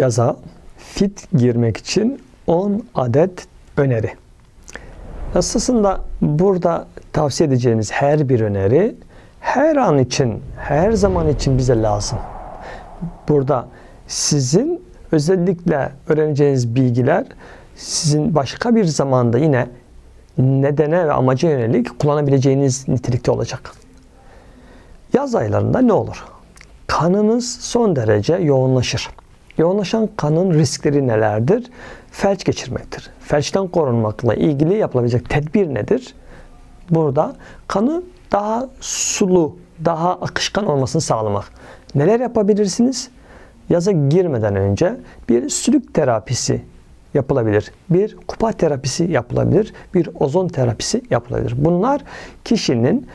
yaza fit girmek için 10 adet öneri. Aslında burada tavsiye edeceğimiz her bir öneri her an için, her zaman için bize lazım. Burada sizin özellikle öğreneceğiniz bilgiler sizin başka bir zamanda yine nedene ve amaca yönelik kullanabileceğiniz nitelikte olacak. Yaz aylarında ne olur? Kanınız son derece yoğunlaşır. Yoğunlaşan kanın riskleri nelerdir? Felç geçirmektir. Felçten korunmakla ilgili yapılabilecek tedbir nedir? Burada kanı daha sulu, daha akışkan olmasını sağlamak. Neler yapabilirsiniz? Yaza girmeden önce bir sülük terapisi yapılabilir. Bir kupa terapisi yapılabilir. Bir ozon terapisi yapılabilir. Bunlar kişinin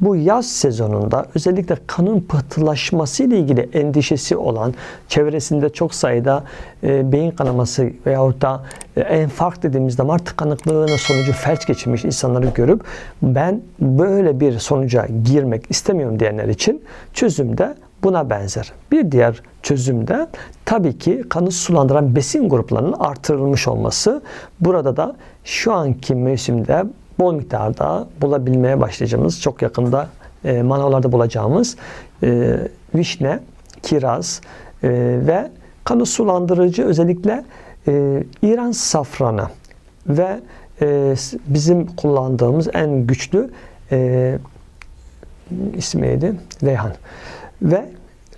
bu yaz sezonunda özellikle kanın pıhtılaşması ile ilgili endişesi olan çevresinde çok sayıda e, beyin kanaması veyahut da e, enfarkt dediğimiz damar tıkanıklığına sonucu felç geçirmiş insanları görüp ben böyle bir sonuca girmek istemiyorum diyenler için çözüm de buna benzer. Bir diğer çözüm de tabii ki kanı sulandıran besin gruplarının artırılmış olması. Burada da şu anki mevsimde bol miktarda bulabilmeye başlayacağımız, çok yakında e, manavlarda bulacağımız e, vişne, kiraz e, ve kanı sulandırıcı özellikle e, İran safranı ve e, bizim kullandığımız en güçlü e, ismi neydi? Reyhan. Ve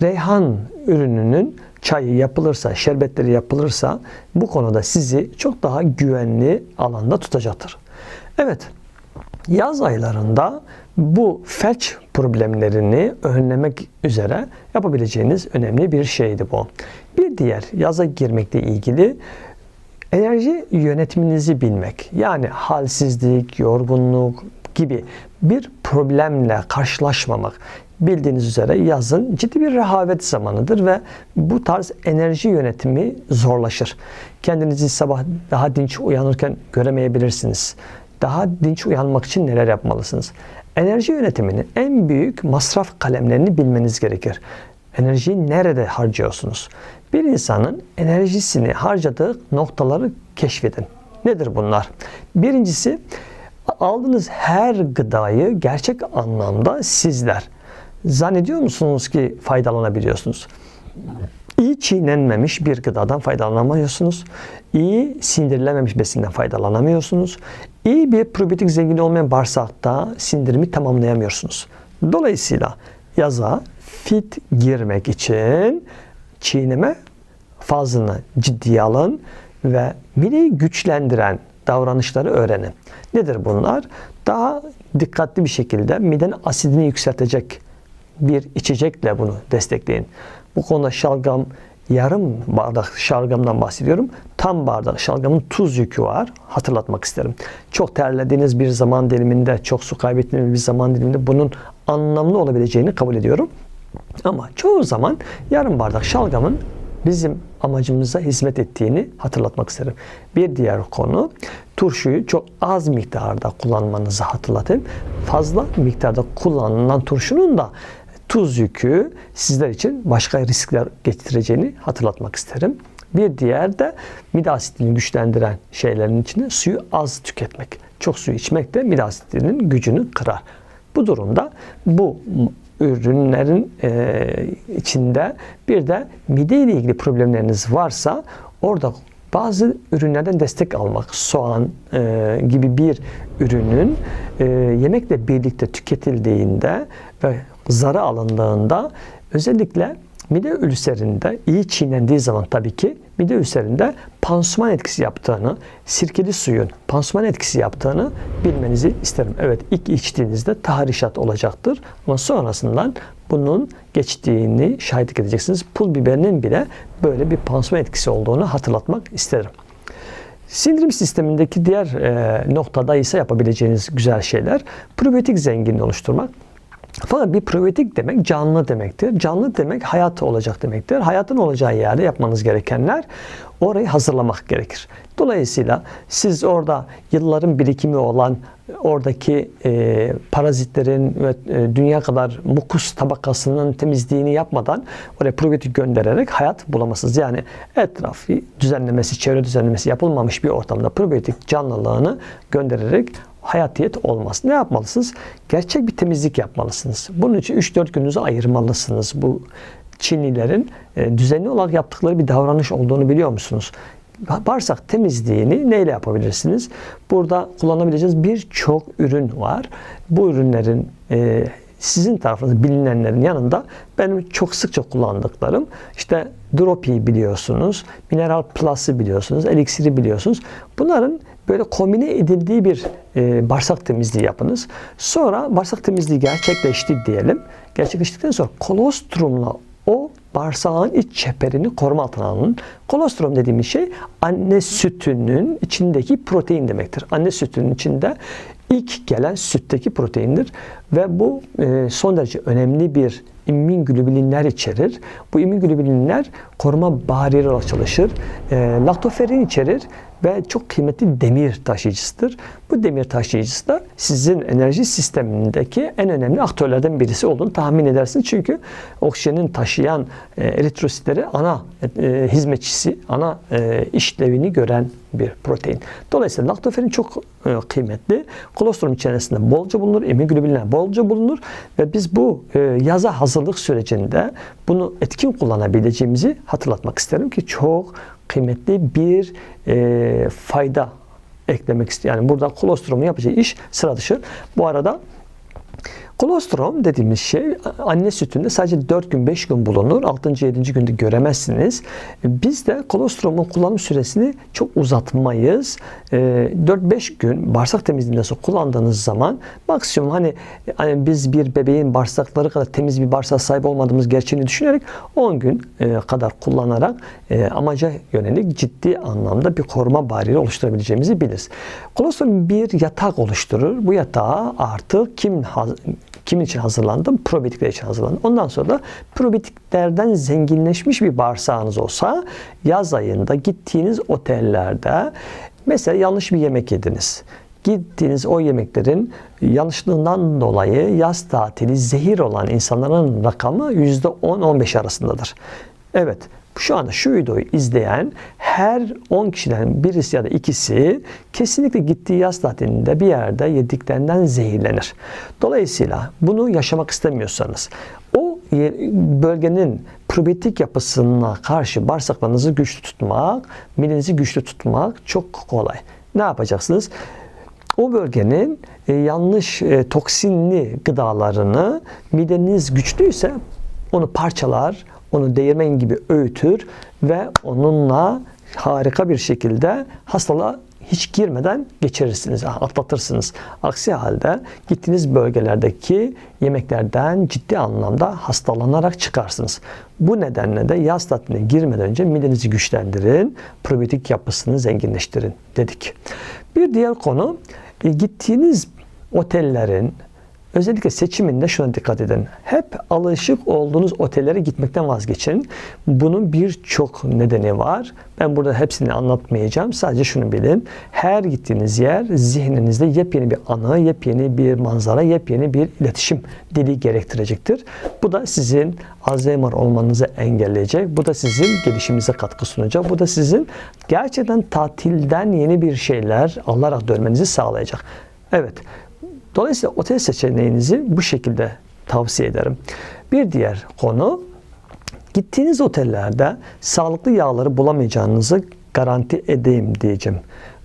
reyhan ürününün çayı yapılırsa, şerbetleri yapılırsa bu konuda sizi çok daha güvenli alanda tutacaktır. Evet, yaz aylarında bu felç problemlerini önlemek üzere yapabileceğiniz önemli bir şeydi bu. Bir diğer yaza girmekle ilgili enerji yönetiminizi bilmek. Yani halsizlik, yorgunluk gibi bir problemle karşılaşmamak. Bildiğiniz üzere yazın ciddi bir rehavet zamanıdır ve bu tarz enerji yönetimi zorlaşır. Kendinizi sabah daha dinç uyanırken göremeyebilirsiniz daha dinç uyanmak için neler yapmalısınız? Enerji yönetiminin en büyük masraf kalemlerini bilmeniz gerekir. Enerjiyi nerede harcıyorsunuz? Bir insanın enerjisini harcadığı noktaları keşfedin. Nedir bunlar? Birincisi aldığınız her gıdayı gerçek anlamda sizler zannediyor musunuz ki faydalanabiliyorsunuz? İyi çiğnenmemiş bir gıdadan faydalanamıyorsunuz. İyi sindirilememiş besinden faydalanamıyorsunuz. İyi bir probiyotik zengini olmayan bağırsakta sindirimi tamamlayamıyorsunuz. Dolayısıyla yaza fit girmek için çiğneme fazını ciddiye alın ve mideyi güçlendiren davranışları öğrenin. Nedir bunlar? Daha dikkatli bir şekilde miden asidini yükseltecek bir içecekle bunu destekleyin. Bu konuda şalgam yarım bardak şalgamdan bahsediyorum. Tam bardak şalgamın tuz yükü var. Hatırlatmak isterim. Çok terlediğiniz bir zaman diliminde, çok su kaybettiğiniz bir zaman diliminde bunun anlamlı olabileceğini kabul ediyorum. Ama çoğu zaman yarım bardak şalgamın bizim amacımıza hizmet ettiğini hatırlatmak isterim. Bir diğer konu turşuyu çok az miktarda kullanmanızı hatırlatayım. Fazla miktarda kullanılan turşunun da tuz yükü sizler için başka riskler getireceğini hatırlatmak isterim. Bir diğer de mide asitini güçlendiren şeylerin içinde suyu az tüketmek. Çok su içmek de mide asitinin gücünü kırar. Bu durumda bu ürünlerin e, içinde bir de mide ile ilgili problemleriniz varsa orada bazı ürünlerden destek almak, soğan e, gibi bir ürünün e, yemekle birlikte tüketildiğinde ve zarı alındığında özellikle mide ülserinde iyi çiğnendiği zaman tabii ki mide ülserinde pansuman etkisi yaptığını, sirkeli suyun pansuman etkisi yaptığını bilmenizi isterim. Evet ilk içtiğinizde tahrişat olacaktır ama sonrasından bunun geçtiğini şahitlik edeceksiniz. Pul biberinin bile böyle bir pansuman etkisi olduğunu hatırlatmak isterim. Sindirim sistemindeki diğer e, noktada ise yapabileceğiniz güzel şeyler probiyotik zenginliği oluşturmak. Fakat bir probiyotik demek canlı demektir. Canlı demek hayat olacak demektir. Hayatın olacağı yerde yapmanız gerekenler orayı hazırlamak gerekir. Dolayısıyla siz orada yılların birikimi olan oradaki e, parazitlerin ve e, dünya kadar mukus tabakasının temizliğini yapmadan oraya probiyotik göndererek hayat bulamazsınız. Yani etrafı düzenlemesi, çevre düzenlemesi yapılmamış bir ortamda probiyotik canlılığını göndererek hayatiyet olmaz. Ne yapmalısınız? Gerçek bir temizlik yapmalısınız. Bunun için 3-4 gününüzü ayırmalısınız. Bu Çinlilerin e, düzenli olarak yaptıkları bir davranış olduğunu biliyor musunuz? Bağırsak temizliğini neyle yapabilirsiniz? Burada kullanabileceğiniz birçok ürün var. Bu ürünlerin e, sizin tarafınızda bilinenlerin yanında benim çok sıkça kullandıklarım işte Dropi biliyorsunuz, Mineral Plus'ı biliyorsunuz, Elixir'i biliyorsunuz. Bunların böyle kombine edildiği bir e, bağırsak temizliği yapınız. Sonra bağırsak temizliği gerçekleşti diyelim. Gerçekleştikten sonra kolostrumla o bağırsağın iç çeperini koruma altına alın. Kolostrum dediğimiz şey anne sütünün içindeki protein demektir. Anne sütünün içinde ilk gelen sütteki proteindir ve bu e, son derece önemli bir immünglobulinler içerir. Bu immünglobulinler koruma bariyeri olarak çalışır. E, laktoferin içerir ve çok kıymetli demir taşıyıcısıdır. Bu demir taşıyıcısı da sizin enerji sistemindeki en önemli aktörlerden birisi olduğunu tahmin edersiniz. Çünkü oksijenin taşıyan e, eritrositleri ana e, hizmetçisi, ana e, işlevini gören bir protein. Dolayısıyla laktoferin çok e, kıymetli. Kolostrum içerisinde bolca bulunur, immünglobulinler bolca bulunur ve biz bu e, yaza hazırlık sürecinde bunu etkin kullanabileceğimizi hatırlatmak isterim ki çok kıymetli bir e, fayda eklemek istiyor. Yani burada kolostromun yapacağı iş sıra dışı. Bu arada Kolostrum dediğimiz şey anne sütünde sadece 4 gün 5 gün bulunur. 6. 7. günde göremezsiniz. Biz de kolostromun kullanım süresini çok uzatmayız. 4-5 ee, gün bağırsak temizliğinden sonra kullandığınız zaman maksimum hani, hani biz bir bebeğin bağırsakları kadar temiz bir bağırsak sahibi olmadığımız gerçeğini düşünerek 10 gün e, kadar kullanarak e, amaca yönelik ciddi anlamda bir koruma bariyeri oluşturabileceğimizi biliriz. Kolostrum bir yatak oluşturur. Bu yatağı artık kim Kimin için hazırlandı? Probiyotikler için hazırlandı. Ondan sonra da probiyotiklerden zenginleşmiş bir bağırsağınız olsa yaz ayında gittiğiniz otellerde mesela yanlış bir yemek yediniz gittiğiniz o yemeklerin yanlışlığından dolayı yaz tatili zehir olan insanların rakamı %10-15 arasındadır. Evet, şu anda şu videoyu izleyen her 10 kişiden birisi ya da ikisi kesinlikle gittiği yaz tatilinde bir yerde yediklerinden zehirlenir. Dolayısıyla bunu yaşamak istemiyorsanız o bölgenin probiyotik yapısına karşı bağırsaklarınızı güçlü tutmak, midenizi güçlü tutmak çok kolay. Ne yapacaksınız? O bölgenin e, yanlış e, toksinli gıdalarını mideniz güçlüyse onu parçalar, onu değirmen gibi öğütür ve onunla harika bir şekilde hastalığa hiç girmeden geçirirsiniz, atlatırsınız. Aksi halde gittiğiniz bölgelerdeki yemeklerden ciddi anlamda hastalanarak çıkarsınız. Bu nedenle de yaz tatiline girmeden önce midenizi güçlendirin, probiyotik yapısını zenginleştirin dedik. Bir diğer konu e, gittiğiniz otellerin, Özellikle seçiminde şuna dikkat edin. Hep alışık olduğunuz otellere gitmekten vazgeçin. Bunun birçok nedeni var. Ben burada hepsini anlatmayacağım. Sadece şunu bilin. Her gittiğiniz yer zihninizde yepyeni bir anı, yepyeni bir manzara, yepyeni bir iletişim dili gerektirecektir. Bu da sizin Alzheimer olmanızı engelleyecek. Bu da sizin gelişimize katkı sunacak. Bu da sizin gerçekten tatilden yeni bir şeyler alarak dönmenizi sağlayacak. Evet. Dolayısıyla otel seçeneğinizi bu şekilde tavsiye ederim. Bir diğer konu gittiğiniz otellerde sağlıklı yağları bulamayacağınızı garanti edeyim diyeceğim.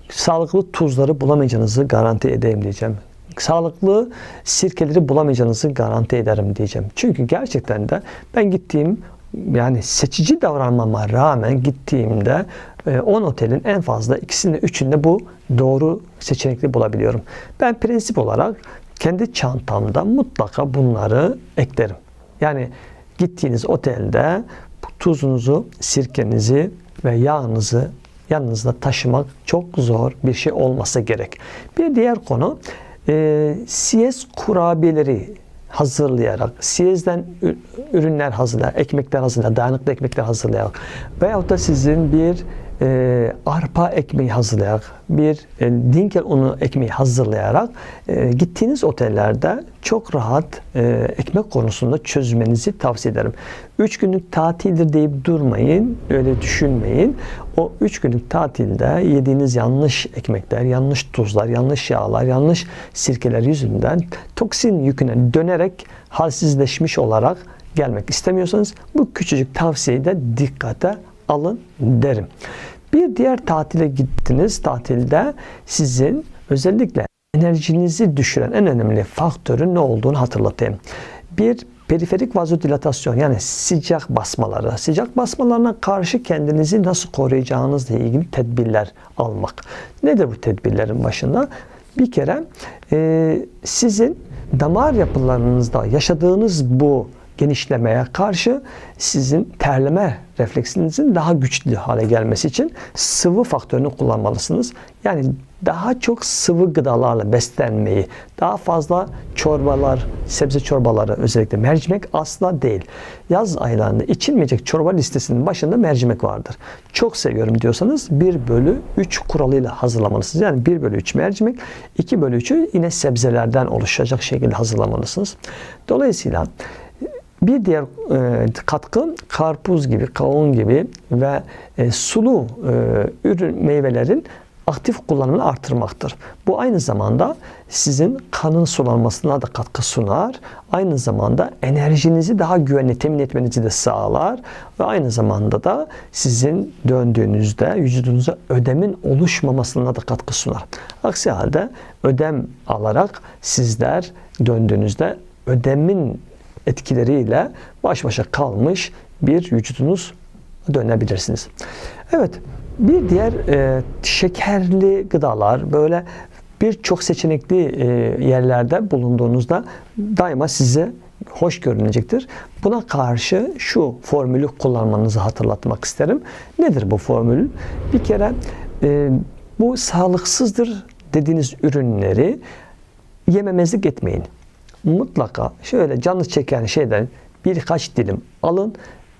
Sağlıklı tuzları bulamayacağınızı garanti edeyim diyeceğim. Sağlıklı sirkeleri bulamayacağınızı garanti ederim diyeceğim. Çünkü gerçekten de ben gittiğim yani seçici davranmama rağmen gittiğimde 10 e, otelin en fazla ikisinde üçünde bu doğru seçenekli bulabiliyorum. Ben prensip olarak kendi çantamda mutlaka bunları eklerim. Yani gittiğiniz otelde tuzunuzu, sirkenizi ve yağınızı yanınızda taşımak çok zor bir şey olmasa gerek. Bir diğer konu e, CS kurabiyeleri hazırlayarak, siyezden ürünler hazırlayarak, ekmekler hazırlayarak, dayanıklı ekmekler hazırlayarak veyahut da sizin bir e, arpa ekmeği hazırlayarak, bir e, dinkel unu ekmeği hazırlayarak e, gittiğiniz otellerde çok rahat e, ekmek konusunda çözmenizi tavsiye ederim. 3 günlük tatildir deyip durmayın, öyle düşünmeyin. O 3 günlük tatilde yediğiniz yanlış ekmekler, yanlış tuzlar, yanlış yağlar, yanlış sirkeler yüzünden toksin yüküne dönerek halsizleşmiş olarak gelmek istemiyorsanız bu küçücük tavsiyeyi de dikkate alın derim. Bir diğer tatile gittiniz. Tatilde sizin özellikle enerjinizi düşüren en önemli faktörün ne olduğunu hatırlatayım. Bir periferik vazodilatasyon yani sıcak basmaları, sıcak basmalarına karşı kendinizi nasıl koruyacağınızla ilgili tedbirler almak. Nedir bu tedbirlerin başında? Bir kere e, sizin damar yapılarınızda yaşadığınız bu genişlemeye karşı sizin terleme refleksinizin daha güçlü hale gelmesi için sıvı faktörünü kullanmalısınız. Yani daha çok sıvı gıdalarla beslenmeyi, daha fazla çorbalar, sebze çorbaları özellikle mercimek asla değil. Yaz aylarında içilmeyecek çorba listesinin başında mercimek vardır. Çok seviyorum diyorsanız 1 bölü 3 kuralıyla hazırlamalısınız. Yani 1 bölü 3 mercimek, 2 bölü 3'ü yine sebzelerden oluşacak şekilde hazırlamalısınız. Dolayısıyla bir diğer e, katkı karpuz gibi, kavun gibi ve e, sulu e, ürün meyvelerin aktif kullanımını artırmaktır. Bu aynı zamanda sizin kanın sulanmasına da katkı sunar. Aynı zamanda enerjinizi daha güvenli temin etmenizi de sağlar. Ve aynı zamanda da sizin döndüğünüzde vücudunuza ödemin oluşmamasına da katkı sunar. Aksi halde ödem alarak sizler döndüğünüzde ödemin etkileriyle baş başa kalmış bir vücudunuz dönebilirsiniz. Evet, bir diğer e, şekerli gıdalar böyle birçok seçenekli e, yerlerde bulunduğunuzda daima size hoş görünecektir. Buna karşı şu formülü kullanmanızı hatırlatmak isterim. Nedir bu formül? Bir kere e, bu sağlıksızdır dediğiniz ürünleri yememezlik etmeyin mutlaka şöyle canlı çeken şeyden birkaç dilim alın.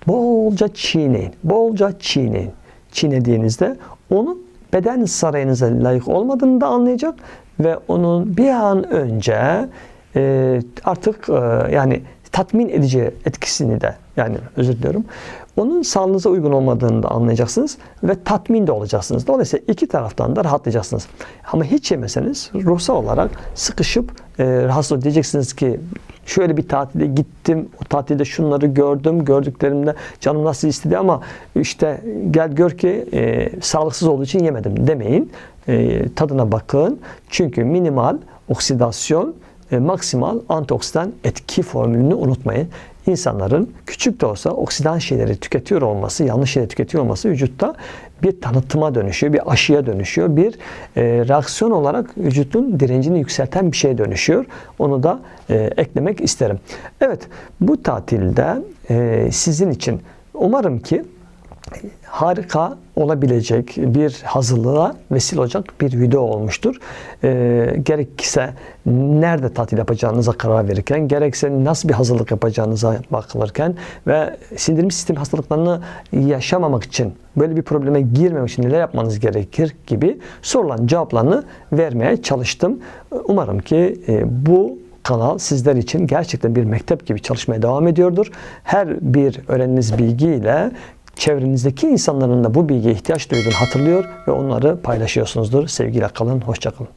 Bolca çiğneyin. Bolca çiğneyin. Çiğnediğinizde onun beden sarayınıza layık olmadığını da anlayacak ve onun bir an önce e, artık e, yani tatmin edici etkisini de yani özür diliyorum. Onun sağlığınıza uygun olmadığını da anlayacaksınız ve tatmin de olacaksınız. Dolayısıyla iki taraftan da rahatlayacaksınız. Ama hiç yemeseniz ruhsal olarak sıkışıp e, rahatsız diyeceksiniz ki şöyle bir tatile gittim. O tatilde şunları gördüm. Gördüklerimde canım nasıl istedi ama işte gel gör ki e, sağlıksız olduğu için yemedim demeyin. E, tadına bakın. Çünkü minimal oksidasyon e, maksimal antioksidan etki formülünü unutmayın. İnsanların küçük de olsa oksidan şeyleri tüketiyor olması, yanlış şeyleri tüketiyor olması vücutta bir tanıtıma dönüşüyor, bir aşıya dönüşüyor, bir e, reaksiyon olarak vücudun direncini yükselten bir şeye dönüşüyor. Onu da e, eklemek isterim. Evet, bu tatilde e, sizin için umarım ki harika olabilecek bir hazırlığa vesile olacak bir video olmuştur. E, gerekse nerede tatil yapacağınıza karar verirken, gerekse nasıl bir hazırlık yapacağınıza bakılırken ve sindirim sistemi hastalıklarını yaşamamak için, böyle bir probleme girmemek için neler yapmanız gerekir gibi sorulan cevaplarını vermeye çalıştım. Umarım ki e, bu kanal sizler için gerçekten bir mektep gibi çalışmaya devam ediyordur. Her bir öğreniniz bilgiyle çevrenizdeki insanların da bu bilgiye ihtiyaç duyduğunu hatırlıyor ve onları paylaşıyorsunuzdur. Sevgiyle kalın, hoşçakalın.